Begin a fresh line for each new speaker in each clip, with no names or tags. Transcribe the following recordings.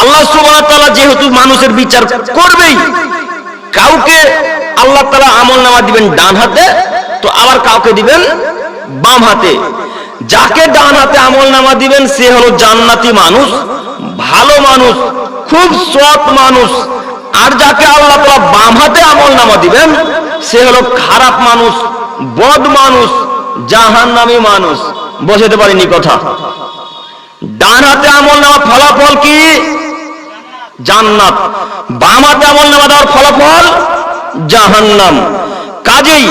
আল্লাহ ওয়া যেহেতু মানুষের বিচার করবেই, কাউকে আল্লাহ তাআলা আমল নামা দিবেন ডান হাতে, তো আবার কাউকে দিবেন বাম হাতে। যাকে ডান হাতে আমল নামা দিবেন, সে হলো জান্নাতি মানুষ, ভালো মানুষ, খুব সৎ মানুষ। আর যাকে আল্লাহ তাআলা বাম হাতে আমল নামা দিবেন, সে হলো খারাপ মানুষ, বদ মানুষ জাহান জাহান্নামী মানুষ। বোঝাতে পারিনি কথা। ডান হাতে আমল নামা ফলাফল কি? জান্নাত। বাম হাতে আমল নামা দেওয়ার ফলাফল জাহান্নাম। কাজেই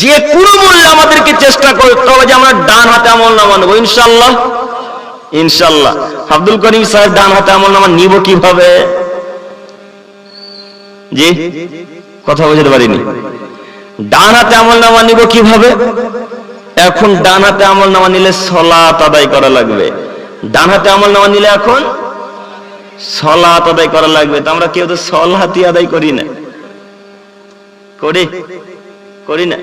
যে কোনো মূল্যে আমাদেরকে চেষ্টা করতে হবে যে আমরা ডান হাতে আমল নামা নেব। ইনশাল্লাহ ইনশাল্লাহ আব্দুল করিম সাহেব ডান হাতে আমল নামা নিব কীভাবে? জি, কথা বুঝতে পারিনি। ডান হাতে আমল নামা নিব কীভাবে? এখন ডান হাতে আমল নামা নিলে সলাত আদায় করা লাগবে। ডান হাতে আমল নামা নিলে এখন সলাত আদায় করা লাগবে। তো আমরা কেউ তো সলাতি আদায় করি না। করি? করি না।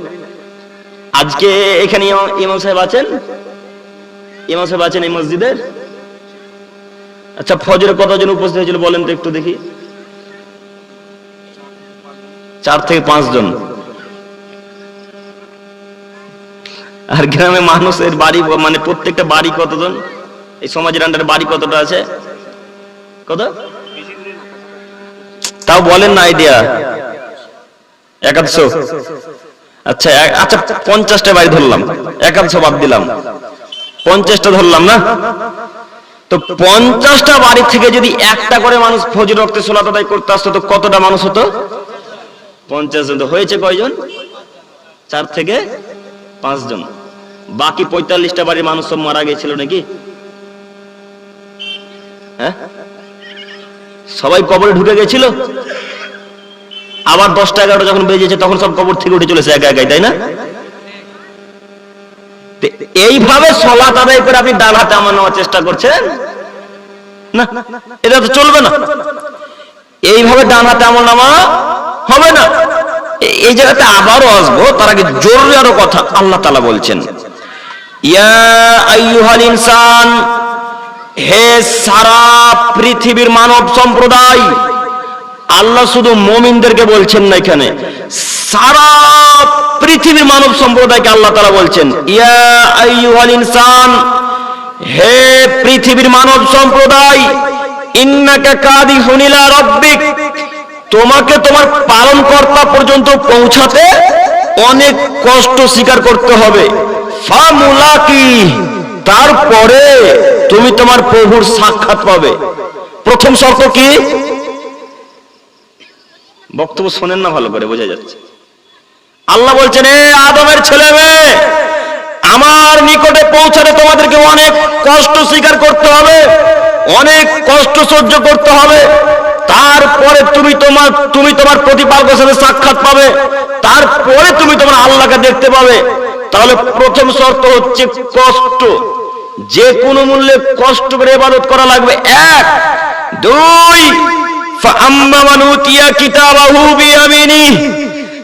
আজকে এখানে ইমাম- সাহেব আছেন? ইমাম সাহেব আছেন এই মসজিদের আচ্ছা ফজরে কতজন উপস্থিত হয়েছিল বলেন তো একটু দেখি। চার থেকে পাঁচ জন আর গ্রামে মানুষের বাড়ি মানে প্রত্যেকটা বাড়ি কতজন? এই সমাজের আন্ডারে বাড়ি কতটা আছে? কত? তাও বলেন না আইডিয়া একাদশো। আচ্ছা আচ্ছা পঞ্চাশটা বাড়ি ধরলাম। একাদশো বাদ দিলাম। পঞ্চাশটা ধরলাম না? তো পঞ্চাশটা বাড়ি থেকে যদি একটা করে মানুষ ফজর রক্তে সোলাত আদায় করতে আসতো, তো কতটা মানুষ হতো? পঞ্চাশ জন। তো হয়েছে কয়জন? চার থেকে পাঁচজন বাকি পঁয়তাল্লিশটা বাড়ির মানুষ সব মারা গেছিল নাকি? হ্যাঁ? সবাই কবরে ঢুকে গেছিল। আবার দশটা এগারোটা যখন বেজেছে, তখন সব কবর থেকে উঠে চলেছে একা একাই, তাই না? এইভাবে সলাত আদায় করে আপনি ডান হাতে আমার নেওয়ার চেষ্টা করছেন? না, এটা তো চলবে না। এইভাবে ডান হাতে আমল নামা হবে না। এই জায়গাতে আবারও আসব, তার আগে জরুরি আরও কথা আল্লাহ তালা বলছেন। ইয়া আইয়ুহাল ইনসান হে সারা পৃথিবীর মানব সম্প্রদায়, আল্লাহ শুধু মমিনদেরকে বলছেন না এখানে, সারা পৃথিবীর মানব সম্প্রদায়কে আল্লাহ তারা বলছেন, ইয়া ইনসান, হে পৃথিবীর মানব সম্প্রদায়, ইন্নাকা কাদিহুন ইলা রাব্বিক, তোমাকে তোমার পালন কর্তা পর্যন্ত পৌঁছাতে অনেক কষ্ট স্বীকার করতে হবে। ফামুলাকি, তারপরে তুমি তোমার প্রভুর সাক্ষাৎ পাবে। প্রথম শর্ত কি? বক্তব্য শোনেন না ভালো করে, বোঝা যাচ্ছে। আল্লাহ বলছেন, এ আদমের ছেলে মেয়ে, আমার নিকটে পৌঁছাতে তোমাদেরকে অনেক কষ্ট স্বীকার করতে হবে, অনেক কষ্ট সহ্য করতে হবে। তারপরে তুমি তোমার তুমি তোমার প্রতিপালকের সাথে সাক্ষাৎ পাবে। তারপরে তুমি তোমার আল্লাহকে দেখতে পাবে। তাহলে প্রথম শর্ত হচ্ছে কষ্ট। যে কোনো মূল্যে কষ্ট করে ইবাদত করা লাগবে। এক। দুই।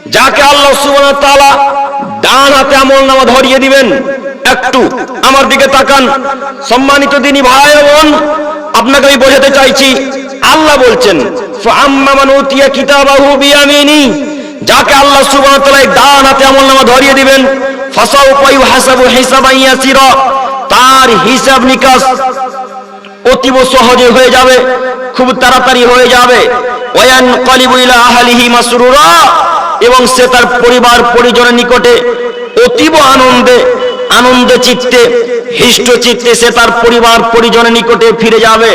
যাকে আল্লাহ সুবহানাহু তাআলা ডান হাতে আমলনামা ধরিয়ে দিবেন। একটু আমার দিকে তাকান। সম্মানিত দিনী ভাই বোন, আপনাকে আমি বোঝাতে চাইছি, আল্লাহ বলছেন যাকে আল্লাহ সুবহানাহু তাআলা ডান হাতে আমলনামা ধরিয়ে দিবেন, ফাসাউফা ইউহাসাবু হিসাবান ইয়াসিরা। তার হিসাব নিকাশ অতীব সহজে হয়ে যাবে, খুব তাড়াতাড়ি হয়ে যাবে। ওয়ান কলিবু ইলা আহলিহি মাসরুরা, এবং সে তার পরিবার, পরিজনের নিকটে অতীব আনন্দে আনন্দে চিত্তে, হিষ্ট চিত্তে সে তার পরিবার, পরিজনের নিকটে ফিরে যাবে।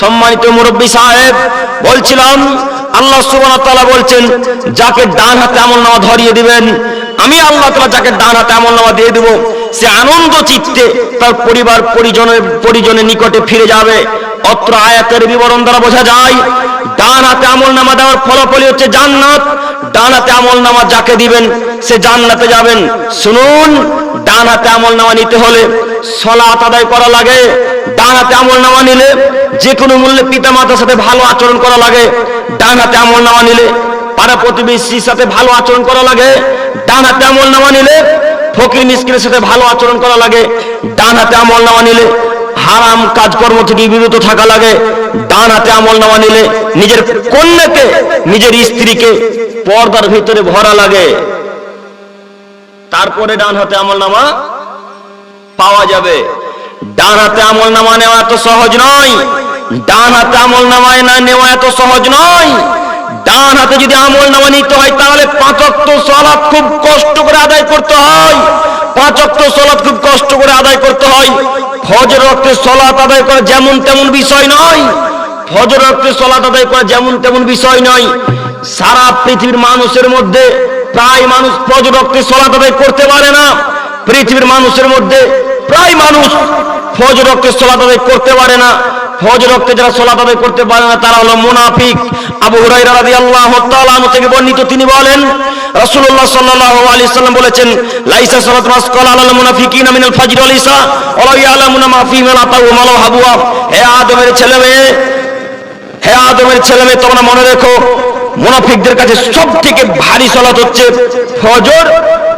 সম্মানিত মুরব্বী সাহেব, বলছিলাম, আল্লাহ ওয়া তাআলা বলছেন, যাকে ডান হাতে আমল নামা ধরিয়ে দিবেন, আমি আল্লাহ তাআলা যাকে ডান হাতে আমল নামা দিয়ে দেব সে আনন্দ চিত্তে তার পরিবার পরিজনের পরিজনের নিকটে ফিরে যাবে। অত্র আয়াতের বিবরণ দ্বারা বোঝা যায়, ডান হাতে আমল নামা দেওয়ার ফলাফলই হচ্ছে জান্নাত, ডান হাতে আমল নামা যাকে দিবেন, সে জান্নাতে যাবেন। শুনুন, ডান হাতে আমল নামা নিতে হলে সলাত আদায় করা লাগে। ডান হাতে আমল নামা নিলে যে কোনো মূল্যে পিতা মাতার সাথে ভালো আচরণ করা লাগে। ডান হাতে আমল নামা নিলে পাড়া প্রতিবেশীর সাথে ভালো আচরণ করা লাগে। ডান হাতে আমল নামা নিলে ফকির মিসকিনের সাথে ভালো আচরণ করা লাগে। ডান হাতে আমল নামা নিলে হারাম কাজকর্ম থেকে বিরত থাকা লাগে। ডান হাতে আমল নামা নিলে নিজের কন্যাকে, নিজের স্ত্রীকে পর্দার ভিতরে ভরা লাগে। তারপরে ডান হাতে আমল নামা পাওয়া যাবে। ডান হাতে আমল নামা নেওয়া এত সহজ নয়। ডান হাতে আমল নামায় না নেওয়া এত সহজ নয়। ডান হাতে যদি আমল নামা নিতে হয়, তাহলে পাঁচক্ত সলাৎ খুব কষ্ট করে আদায় করতে হয়। পাঁচক্ত সলাৎ খুব কষ্ট করে আদায় করতে হয়। ফজর রক্তে সলাৎ আদায় করা যেমন তেমন বিষয় নয়। ফজর রক্তে সলাৎ আদায় করা যেমন তেমন বিষয় নয়। সারা পৃথিবীর মানুষের মধ্যে প্রায় মানুষ ফজর রক্তে সলাৎ আদায় করতে পারে না। পৃথিবীর মানুষের মধ্যে প্রায় মানুষ ফজর রক্তের সলাৎ আদায় করতে পারে না। ফজর রক্তে যারা সলাৎ আদায় করতে পারে না, তারা হলো মুনাফিক। আবু হুরায়রা রাদিয়াল্লাহু তাআলা থেকে বর্ণিত, তিনি বলেন, রাসূলুল্লাহ সাল্লাল্লাহু আলাইহি সাল্লাম বলেছেন, লাইসা সালাত মাসকাল আলাল মুনাফিকিনা মিনাল ফাজর ইসা। ওয়া ইয়ালামুনা মা ফি মা লাতাউ মালাউ হাবুয়া। হে আদমের ছেলে মেয়ে, হে আদমের ছেলে মেয়ে, তোমরা মনে রেখো, মুনাফিকদের কাছে সব থেকে ভারী সলাত হচ্ছে ফজর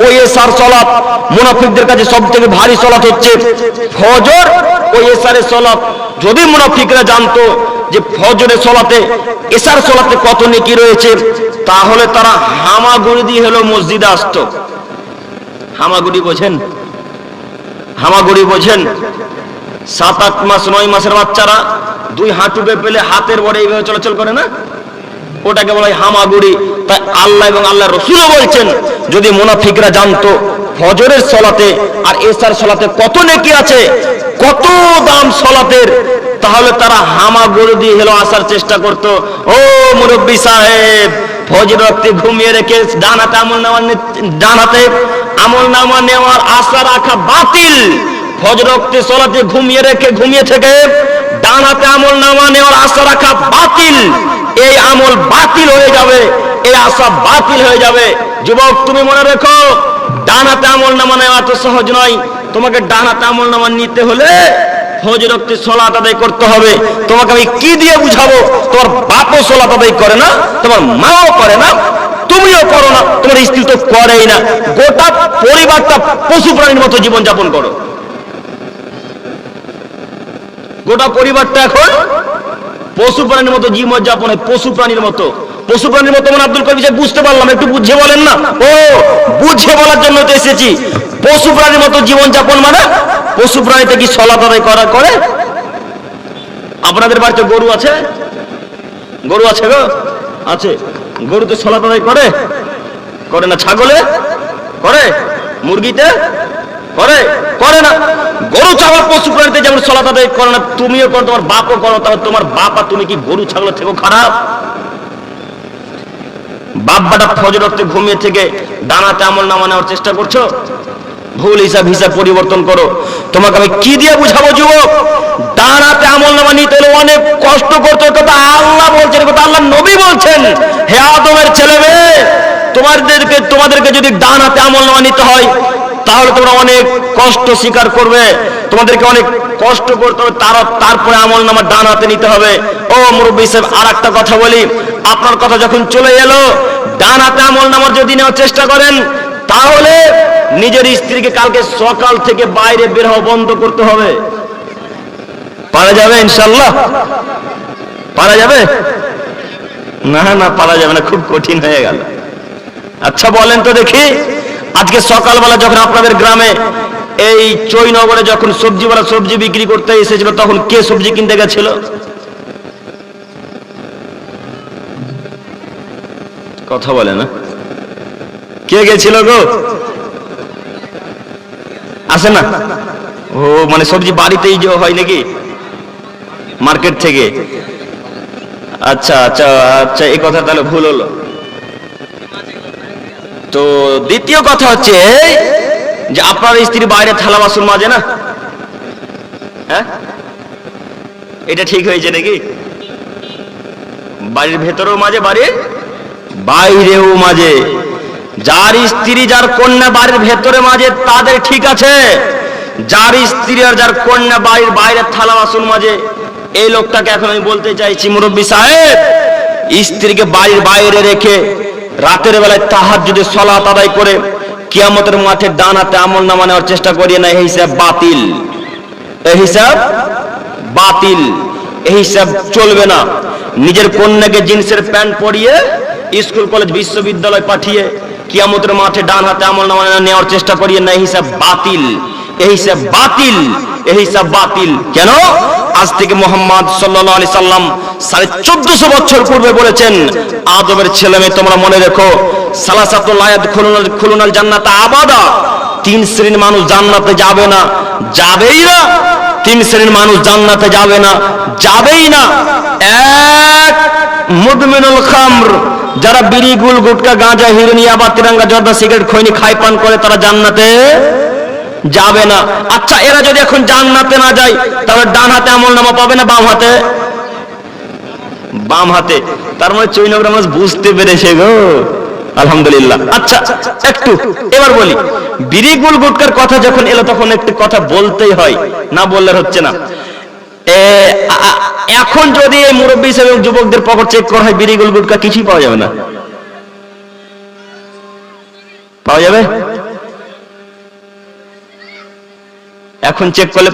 ও এসার সলাত মুনাফিকদের কাছে সব থেকে ভারী সলাত হচ্ছে ফজর। ও এসারের সলাত যদি মুনাফিকরা জানতো যে ফজরের সলাতে এসার সলাতে কত নেকি রয়েছে, তাহলে তারা হামাগুড়ি দিয়ে হলো মসজিদে আসতো। হামাগুড়ি বোঝেন? হামাগুড়ি বোঝেন? সাত, আট মাস, নয় মাসের বাচ্চারা দুই হাঁটুকে পেলে হাতের বড়ে এইভাবে চলাচল করে না? ওটাকে বলা হয় হামাগুড়ি। তাই আল্লাহ এবং আল্লাহ রসুলও বলছেন, যদি মুনাফিকরা জানতো ফজরের সলাতে আর এসার সলাতে কত নেকি আছে, কত দাম সলাতের, তাহলে তারা হামাগুড়ি দিয়ে হেলো আসার চেষ্টা করতো। ও মুরব্বী সাহেব, ফজর রক্তে ঘুমিয়ে রেখে ডানাতে আমল নেওয়ার ডানাতে আমল নামা নেওয়ার আশা রাখা বাতিল। ফজরক্তে সলাতে ঘুমিয়ে রেখে ঘুমিয়ে থেকে ডান হাতে আমল নামা নেওয়ার আশা রাখা বাতিল। এই আমল বাতিল হয়ে যাবে, এই আশা বাতিল হয়ে যাবে। যুবক, তুমি মনে রেখো ডান হাতে আমল নামা নেওয়া এত সহজ নয়। তোমাকে ডান হাতে আমল নামা নিতে হলে ফজরক্তে সলাত আদায় করতে হবে। তোমাকে আমি কি দিয়ে বুঝাবো? তোমার বাপও সলাত আদায় করে না, তোমার মাও করে না, তুমিও করো না, তোমার স্ত্রী তো করেই না। গোটা পরিবারটা পশু প্রাণীর মতো জীবন যাপন করো। গোটা পরিবারটা এখন পশু প্রাণীর মতো জীবন যাপন হয় পশু প্রাণীর মতো। পশু প্রাণীর মতো মানে আব্দুল সাহেব বুঝতে পারলাম, একটু বুঝে বলেন না? ও বুঝে বলার জন্য তো এসেছি। পশু প্রাণীর মতো জীবন যাপন মানে পশু প্রাণীতে কি সলাত আদায় করা করে? আপনাদের বাড়িতে গরু আছে? গরু আছে গো? আছে। গরু তো সলাত আদায় করে? করে না ছাগলে? করে? মুরগিতে? করে করে না। গরু, ছাগল, পশু, প্রাণীতে যেমন সলাত আদায় করে না, তুমিও করো তোমার বাপও করো তাহলে তোমার বাপ, তুমি কি গরু, ছাগল থেকে খারাপ? বাপ্পাটা ফজর ঘুমিয়ে থেকে ডানাতে আমল নামা নেওয়ার চেষ্টা করছ? ভুল হিসাব হিসাব পরিবর্তন করো। তোমাকে আমি কি দিয়ে বুঝাবো, যুবক? ডানাতে আমল নামা নিতে হলে অনেক কষ্ট করতে কথা আল্লাহ বলছেন কথা আল্লাহ নবী বলছেন। হে আদমের ছেলে মেয়ে তোমাদেরকে তোমাদেরকে যদি ডান আমল নামা নিতে হয় তাহলে তোমরা অনেক কষ্ট স্বীকার করবে। তোমাদেরকে অনেক কষ্ট করতে হবে। তার তারপরে আমল নামা ডান হাতে নিতে হবে। ও মুরব্বী সাহেব আর একটা কথা বলি। আপনার কথা যখন চলে এলো, ডান হাতে আমল নামার যদি নেওয়ার চেষ্টা করেন, তাহলে নিজের স্ত্রীকে কালকে সকাল থেকে বাইরে বের হওয়া বন্ধ করতে হবে। পারা যাবে ইনশাল্লাহ পারা যাবে? না না, পারা যাবে না। খুব কঠিন হয়ে গেল। আচ্ছা বলেন তো দেখি। আজকে সকালবেলা যখন আপনাদের গ্রামে এই চৈনগরে যখন সবজিওয়ালা সবজি বিক্রি করতে এসেছিল, তখন কে সবজি কিনতে গেছিল? কথা বলে না। কে গেছিল গো? আসে না? ও মানে সবজি বাড়িতেই যে হয় নাকি? মার্কেট থেকে। আচ্ছা আচ্ছা আচ্ছা এই কথা তাহলে ভুল হলো। তো দ্বিতীয় কথা হচ্ছে যে আপনার স্ত্রী বাইরে থালা বাসন মাজে না? হ্যাঁ? এটা ঠিক হয়েছে নাকি? বাড়ির ভেতরেও মাঝে বাড়ির বাইরেও মাঝে যার স্ত্রী, যার কন্যা বাড়ির ভেতরে মাঝে তাদের ঠিক আছে। যার স্ত্রী আর যার কন্যা বাড়ির বাইরে থালা বাসন মাঝে এই লোকটাকে এখন আমি বলতে চাইছি, মুরব্বী সাহেব, স্ত্রীকে বাড়ির বাইরে রেখে রাতের বেলায় তাহার যদি সলাত আদায় করে, কিয়ামতের মাঠে ডান হাতে আমল নামা নেওয়ার চেষ্টা করিয়ে না এই হিসাব বাতিল। এই হিসাব বাতিল। এই হিসাব চলবে না। নিজের কন্যাকে জিন্সের প্যান্ট পরিয়ে স্কুল, কলেজ, বিশ্ববিদ্যালয় পাঠিয়ে কিয়ামতের মাঠে ডান হাতে আমল নামা নেওয়ার চেষ্টা করিয়ে না এই হিসাব বাতিল। হিসাব বাতিল, এই হিসাব বাতিল। কেন? আজ থেকে মোহাম্মদ সাল্লাল্লাহু আলাইহি সাল্লাম সাড়ে চোদ্দশো বছর পূর্বে বলেছেন, আদমের ছেলে মেয়ে, তোমরা মনে রেখো, সালাসাতুল জান্নাত আবাদা। তিন শ্রেণির মানুষ জান্নাতে যাবে না, যাবেই না। তিন শ্রেণির মানুষ জান্নাতে যাবে না, যাবেই না। এক মুদমিনুল খামর, যারা বিড়ি, গুল, গুটকা, গাঁজা হিরোনিয়া বা তিরঙ্গা, জর্দা, সিগারেট, খৈনি খাই পান করে, তারা জান্নাতে যাবে না। আচ্ছা এরা যদি এখন জান্নাতে না যায়, তাহলে ডান হাতে আমল নামা পাবে না বাম হাতে? বাম হাতে। তার মানে চৈনগ্রাম মাছ বুঝতে পেরেছে গো। আলহামদুলিল্লাহ। আচ্ছা একটু, এবার বলি। বিড়ি গুল গুটকার কথা যখন এলো, তখন একটু কথা বলতেই হয়। না বললে হচ্ছে না। এখন যদি এই মুরব্বী হিসেবে যুবকদের পকেট চেক করা হয়, বিড়ি গুল গুটকা কিছুই পাওয়া যাবে না। পাওয়া যাবে? এখন চেক করলে